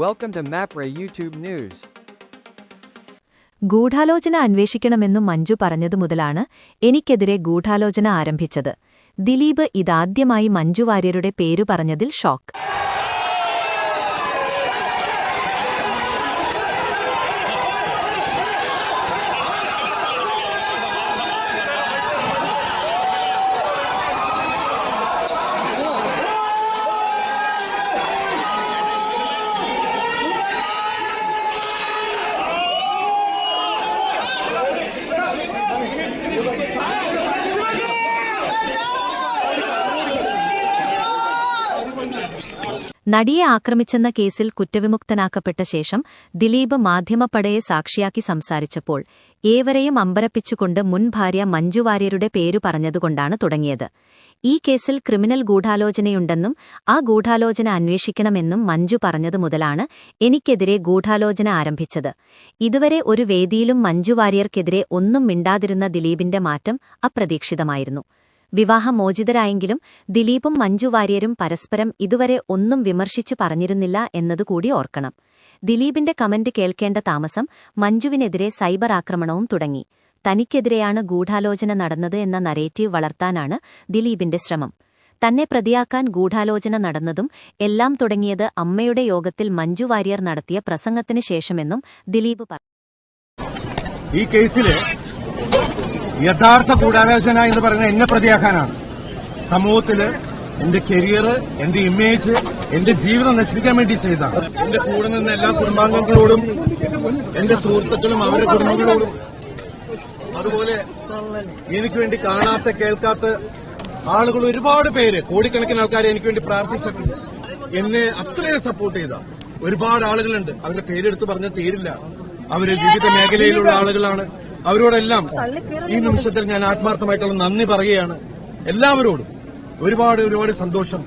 Welcome to MAPRA YouTube news ഗൂഢാലോചന അന്വേഷിക്കണമെന്നും മഞ്ജു പറഞ്ഞതു മുതലാണ് എനിക്കെതിരെ ഗൂഢാലോചന ആരംഭിച്ചത്. ദിലീപ് ഇതാദ്യമായി മഞ്ജു വാര്യരുടെ പേരു പറഞ്ഞതിൽ ഷോക്ക്. നടിയെ ആക്രമിച്ചെന്ന കേസിൽ കുറ്റവിമുക്തനാക്കപ്പെട്ട ശേഷം ദിലീപ് മാധ്യമപ്പടയെ സാക്ഷിയാക്കി സംസാരിച്ചപ്പോൾ ഏവരെയും അമ്പരപ്പിച്ചുകൊണ്ട് മുൻ ഭാര്യ മഞ്ജു വാര്യരുടെ പേരു പറഞ്ഞതുകൊണ്ടാണ് തുടങ്ങിയത്. ഈ കേസിൽ ക്രിമിനൽ ഗൂഢാലോചനയുണ്ടെന്നും ആ ഗൂഢാലോചന അന്വേഷിക്കണമെന്നും മഞ്ജു പറഞ്ഞതു മുതലാണ് എനിക്കെതിരെ ഗൂഢാലോചന ആരംഭിച്ചത്. ഇതുവരെ ഒരു വേദിയിലും മഞ്ജു വാര്യർക്കെതിരെ ഒന്നും മിണ്ടാതിരുന്ന ദിലീപിന്റെ മാറ്റം അപ്രതീക്ഷിതമായിരുന്നു. വിവാഹമോചിതരായെങ്കിലും ദിലീപും മഞ്ജു വാര്യരും പരസ്പരം ഇതുവരെ ഒന്നും വിമർശിച്ചു പറഞ്ഞിരുന്നില്ല എന്നതുകൂടി ഓർക്കണം. ദിലീപിന്റെ കമന്റ് കേൾക്കേണ്ട താമസം മഞ്ജുവിനെതിരെ സൈബർ ആക്രമണവും തുടങ്ങി. തനിക്കെതിരെയാണ് ഗൂഢാലോചന നടന്നത് എന്ന നരേറ്റീവ് വളർത്താനാണ് ദിലീപിന്റെ ശ്രമം. തന്നെ പ്രതിയാക്കാൻ ഗൂഢാലോചന നടന്നതും എല്ലാം തുടങ്ങിയത് അമ്മയുടെ യോഗത്തിൽ മഞ്ജു വാര്യർ നടത്തിയ പ്രസംഗത്തിന് ശേഷമെന്നും ദിലീപ് പറഞ്ഞു ഈ യഥാർത്ഥ ഗൂഢാലോചന എന്ന് പറയുന്നത് എന്നെ പ്രതിയാക്കാനാണ്. സമൂഹത്തിൽ എന്റെ കരിയർ എന്റെ ഇമേജ് എന്റെ ജീവിതം നശിപ്പിക്കാൻ വേണ്ടി ചെയ്താണ് എന്റെ കൂടെ നിന്ന് എല്ലാ കുടുംബാംഗങ്ങളോടും എന്റെ സുഹൃത്തുക്കളും അവരുടെ കുടുംബങ്ങളോടും അതുപോലെ എനിക്ക് വേണ്ടി കാണാത്ത കേൾക്കാത്ത ആളുകൾ ഒരുപാട് പേര് കോടിക്കണക്കിന് ആൾക്കാർ എനിക്ക് വേണ്ടി പ്രാർത്ഥിച്ചിട്ടുണ്ട്. എന്നെ അത്രയും സപ്പോർട്ട് ചെയ്ത ഒരുപാട് ആളുകളുണ്ട്. അവരുടെ പേരെടുത്ത് പറഞ്ഞാൽ തീരില്ല. അവർ വിവിധ മേഖലയിലുള്ള ആളുകളാണ്. അവരോടെല്ലാം ഈ നിമിഷത്തിൽ ഞാൻ ആത്മാർത്ഥമായിട്ടുള്ള നന്ദി പറയുകയാണ്. എല്ലാവരോടും ഒരുപാട് ഒരുപാട് സന്തോഷം.